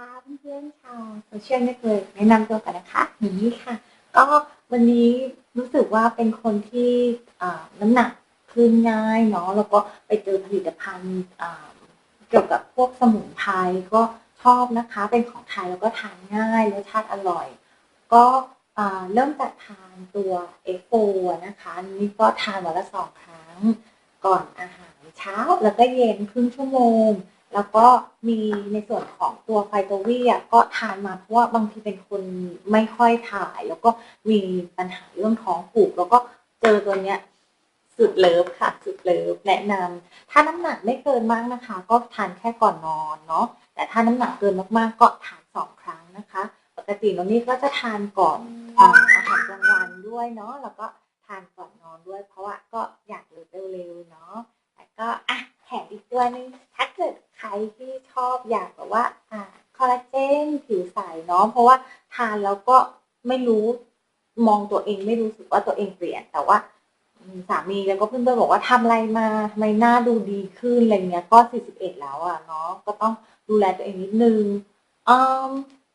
คะเพื่อนๆชาวโซเชียลเน็ตเวิร์กแนะนำตัวกันนะคะหนีค่ะ ก็วันนี้รู้สึกว่าเป็นคนที่น้ำหนักขึ้นง่ายเนาะแล้วก็ไปเจอผลิตภัณฑ์เกี่ยวกับพวกสมุนไพรก็ชอบนะคะ เป็นของไทยแล้วก็ทานง่ายรสชาติอร่อย ก็เริ่มจากทานตัวเอฟโฟนะคะนี่ก็ทานวันละสองครั้ง ก่อนอาหารเช้าแล้วก็เย็นครึ่งชั่วโมง แล้วก็มีในส่วนของตัวไฟโตวีอะก็ทานมาเพราะว่าบางทีเป็นคนไม่ค่อยถ่าย แล้วก็มีปัญหาเรื่องท้องผูกแล้วก็เจอตัวเนี้ยสุดเลิฟค่ะสุดเลิฟแนะนำถ้าน้ำหนักไม่เกินมากนะคะ ก็ทานแค่ก่อนนอนเนาะแต่ถ้าน้ำหนักเกินมากๆ ก็ทานสองครั้งนะคะ ปกติน้องนี่ก็จะทานก่อนอาหารกลางวันด้วยเนาะแล้วก็ทานก่อนนอนด้วย เพราะว่าก็อยากลดเร็วๆเนาะแล้วก็อะแถมอีกตัวนึง ที่ชอบอยากแบบว่าอ่าคอลลาเจนผิวใสเนาะเพราะว่าทานแล้วก็ไม่รู้มองตัวเองไม่รู้สึกว่าตัวเองเปลี่ยน แต่ว่าสามีแล้วก็เพื่อนๆบอกว่าทำอะไรมาทำไมหน้าดูดีขึ้นอะไรเงี้ยก็ 41 แล้วอะเนาะก็ต้องดูแลตัวเองนิดนึงอืม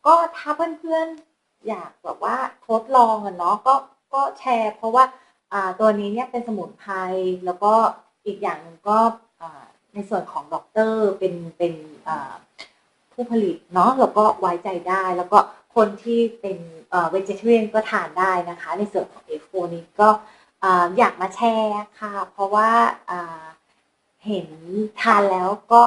ก็ถ้าเพื่อนๆอยากแบบว่าทดลองอะเนาะก็ก็แชร์ เพราะว่าอ่าตัวนี้เนี่ยเป็นสมุนไพรแล้วก็อีกอย่างหนึ่งก็อ่า ในส่วนของด็อกเตอร์เป็นเป็นผู้ผลิตเนาะแล้วก็ไว้ใจได้ แล้วก็คนที่เป็นเอ่อ vegetarian ก็ทานได้นะคะ ในส่วนของ F4 นี้ก็อยากมาแชร์ค่ะ เพราะว่าเห็นทานแล้วก็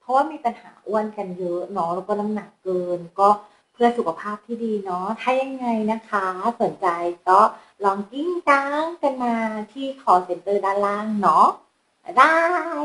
เพราะว่ามีปัญหาอ้วนกันเยอะเนาะแล้วก็น้ำหนักเกินก็เพื่อสุขภาพที่ดีเนาะ ถ้ายังไงนะคะสนใจก็ลองกิ้งก้างกันมาที่ call center ด้านล่างเนาะบ๊ายบาย